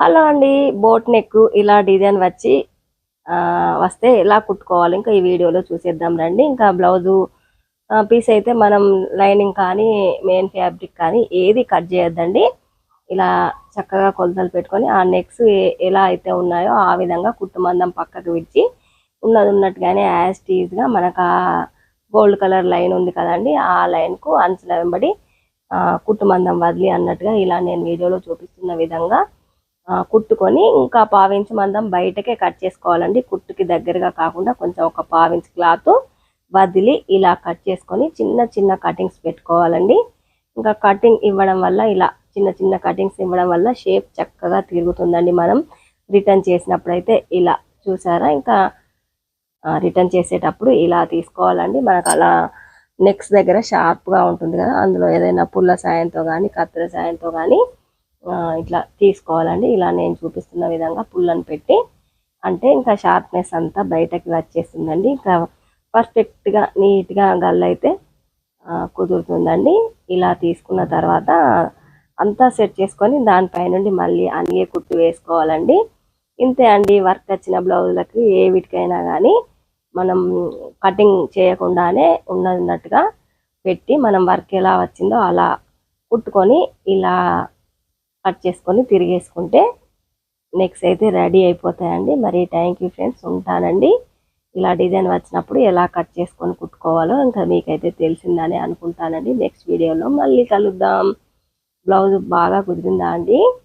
Hello అండి boat neck ఇలా design వచ్చి వస్తే ఎలా కుట్టుకోవాలి ఇంకా ఈ వీడియోలో చూసేద్దాం రండి. ఇంకా బ్లౌజు పీస్ అయితే మనం లైనింగ్ కానీ మెయిన్ ఫ్యాబ్రిక్ కానీ ఏది కట్ చేయొద్దండి. ఇలా చక్కగా కొలతలు పెట్టుకొని ఆ నెక్స్ ఎలా అయితే ఉన్నాయో ఆ విధంగా కుట్టు మందం పక్కకు విడిచి ఉన్నది ఉన్నట్టుగానే యాజ్ టీజ్గా మనకు ఆ గోల్డ్ కలర్ లైన్ ఉంది కదండి ఆ లైన్కు అంచుల వెంబడి కుట్టుమందం కుట్టు మందం వదిలి అన్నట్టుగా ఇలా నేను వీడియోలో చూపిస్తున్న విధంగా కుట్టుకొని ఇంకా పావించి మందం బయటకే కట్ చేసుకోవాలండి. కుట్టుకి దగ్గరగా కాకుండా కొంచెం ఒక పావించి క్లాత్ వదిలి ఇలా కట్ చేసుకొని చిన్న చిన్న కటింగ్స్ పెట్టుకోవాలండి. ఇంకా కటింగ్ ఇవ్వడం వల్ల ఇలా చిన్న చిన్న కటింగ్స్ ఇవ్వడం వల్ల షేప్ చక్కగా తిరుగుతుందండి మనం. రిటర్న్ చేసినప్పుడు అయితే ఇలా చూసారా? ఇంకా రిటర్న్ చేసేటప్పుడు ఇలా తీసుకోవాలండి. మనకు అలా నెక్స్ దగ్గర షార్ప్గా ఉంటుంది కదా అందులో ఏదైనా పుల్ల సాయంతో కానీ కత్తెర సాయంతో కానీ ఇట్లా తీసుకోవాలండి. ఇలా నేను చూపిస్తున్న విధంగా పుల్లను పెట్టి అంటే ఇంకా షార్ప్నెస్ అంతా బయటకి వచ్చేస్తుందండి. ఇంకా పర్ఫెక్ట్గా నీట్గా గల్ అయితే కుదురుతుందండి. ఇలా తీసుకున్న తర్వాత అంతా సెట్ చేసుకొని దానిపై నుండి మళ్ళీ అనిగే కుట్టు వేసుకోవాలండి. ఇంతే అండి. వర్క్ వచ్చిన బ్లౌజులకి ఏ వీటికైనా కానీ మనం కటింగ్ చేయకుండానే ఉన్నట్టుగా పెట్టి మనం వర్క్ ఎలా వచ్చిందో అలా కుట్టుకొని ఇలా కట్ చేసుకొని తిరిగేసుకుంటే నెక్స్ట్ అయితే రెడీ అయిపోతాయండి. మరి థ్యాంక్ యూ ఫ్రెండ్స్ ఉంటానండి. ఇలా డిజైన్ వచ్చినప్పుడు ఎలా కట్ చేసుకొని కుట్టుకోవాలో ఇంకా మీకైతే తెలిసిందని అనుకుంటానండి. నెక్స్ట్ వీడియోలో మళ్ళీ కలుద్దాం. బ్లౌజ్ బాగా కుదిరిందా అండి?